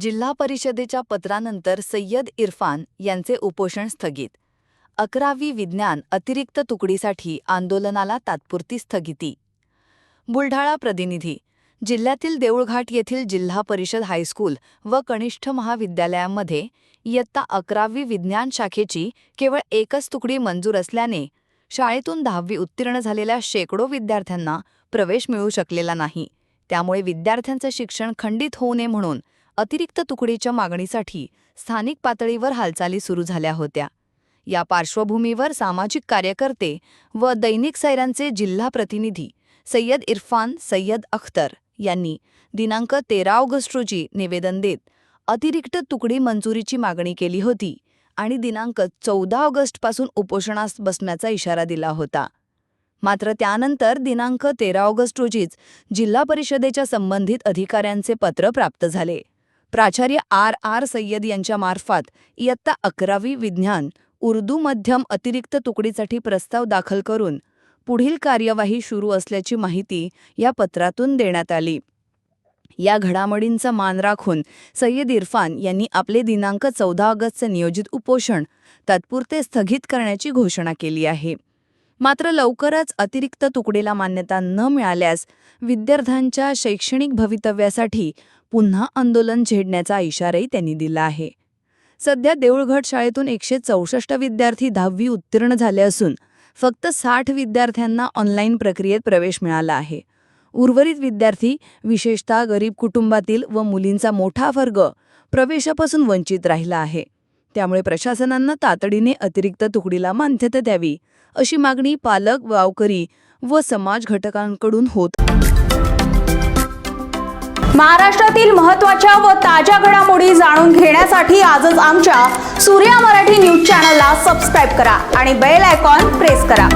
जिल्हा परिषदेच्या पत्रानंतर सय्यद इरफान यांचे उपोषण स्थगित. अकरावी विज्ञान अतिरिक्त तुकडीसाठी आंदोलनाला तात्पुरती स्थगिती. बुलढाणा प्रतिनिधी जिल्ह्यातील देऊळघाट येथील जिल्हा परिषद हायस्कूल व कनिष्ठ महाविद्यालयांमध्ये इयत्ता अकरावी विज्ञान शाखेची केवळ एकच तुकडी मंजूर असल्याने शाळेतून दहावी उत्तीर्ण झालेल्या शेकडो विद्यार्थ्यांना प्रवेश मिळू शकलेला नाही. त्यामुळे विद्यार्थ्यांचं शिक्षण खंडित होऊ नये म्हणून अतिरिक्त तुकडीच्या मागणीसाठी स्थानिक पातळीवर हालचाली सुरू झाल्या होत्या. या पार्श्वभूमीवर सामाजिक कार्यकर्ते व दैनिक सैरांचे जिल्हा प्रतिनिधी सय्यद इरफान सय्यद अख्तर यांनी दिनांक तेरा ऑगस्ट रोजी निवेदन देत अतिरिक्त तुकडी मंजुरीची मागणी केली होती आणि दिनांक चौदा ऑगस्टपासून उपोषणास बसण्याचा इशारा दिला होता. मात्र त्यानंतर दिनांक तेरा ऑगस्ट रोजीच जिल्हा परिषदेच्या संबंधित अधिकाऱ्यांचे पत्र प्राप्त झाले. प्राचार्य आर आर सय्यद यांच्या मार्फत इयत्ता अकरावी विज्ञान उर्दू मध्यम अतिरिक्त तुकडीसाठी प्रस्ताव दाखल करून पुढील कार्यवाही सुरू असल्याची माहिती या पत्रातून देण्यात आली. या घडामोडींचा मान राखून सय्यद इरफान यांनी आपले दिनांक चौदा ऑगस्टचे नियोजित उपोषण तात्पुरते स्थगित करण्याची घोषणा केली आहे. मात्र लवकरच अतिरिक्त तुकडीला मान्यता न मिळाल्यास विद्यार्थ्यांच्या शैक्षणिक भवितव्यासाठी पुन्हा आंदोलन झेडण्याचा इशाराही त्यांनी दिला आहे. सध्या देऊळघट शाळेतून एकशे चौसष्ट विद्यार्थी दहावी उत्तीर्ण झाले असून फक्त साठ विद्यार्थ्यांना ऑनलाईन प्रक्रियेत प्रवेश मिळाला आहे. उर्वरित विद्यार्थी विशेषतः गरीब कुटुंबातील व मुलींचा मोठा वर्ग प्रवेशापासून वंचित राहिला आहे. त्यामुळे प्रशासनानं तातडीने अतिरिक्त तुकडीला मान्यता द्यावी अशी मागणी पालक गावकरी व समाज घटकांकडून होत महाराष्ट्रातील महत्त्वाच्या व ताज्या घडामोडी जाणून घेण्यासाठी आजच आमच्या सूर्या मराठी न्यूज चॅनलला सबस्क्राईब करा आणि बेल आयकॉन प्रेस करा.